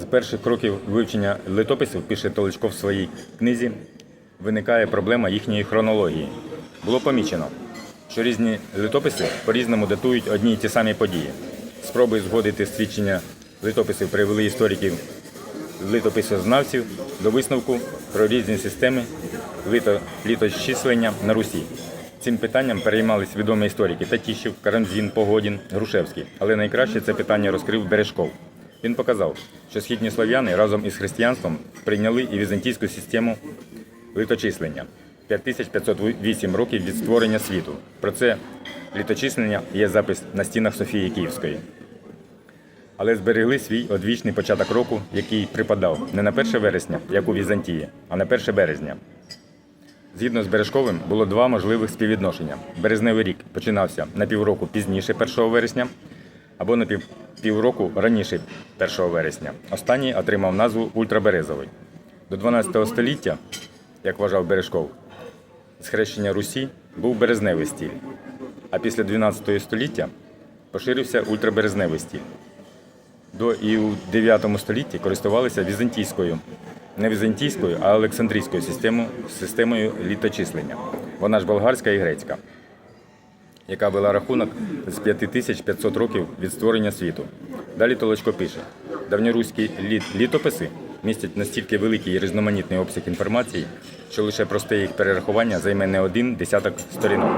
З перших кроків вивчення литописів, пише Толочко в своїй книзі, виникає проблема їхньої хронології. Було помічено, що різні литописи по-різному датують одні й ті самі події. Спроби згодити свідчення литописів привели істориків литописознавців до висновку про різні системи лито, літочислення на Русі. Цим питанням переймались відомі історики Татіщев, Карамзін, Погодін, Грушевський. Але найкраще це питання розкрив Бережков. Він показав, що східні слов'яни разом із християнством прийняли і візантійську систему литочислення 5508 років від створення світу. Про це літочислення є запис на стінах Софії Київської. Але зберегли свій одвічний початок року, який припадав не на 1 вересня, як у Візантії, а на 1 березня. Згідно з Бережковим, було два можливих співвідношення. Березневий рік починався на півроку пізніше 1 вересня або на пів, півроку раніше 1 вересня. Останній отримав назву ультраберезовий. До 12 століття, як вважав Бережков, схрещення Русі був березневий стіль, а після 12 століття поширився ультраберезневий стіль. До і у 9 столітті користувалися візантійською, не візантійською, а олександрійською системою, системою літочислення. Вона ж болгарська і грецька, яка вела рахунок з 5500 років від створення світу. Далі Толочко пише: давньоруські літ- літописи містять настільки великий і різноманітний обсяг інформації, що лише просте їх перерахування займе не один десяток сторінок.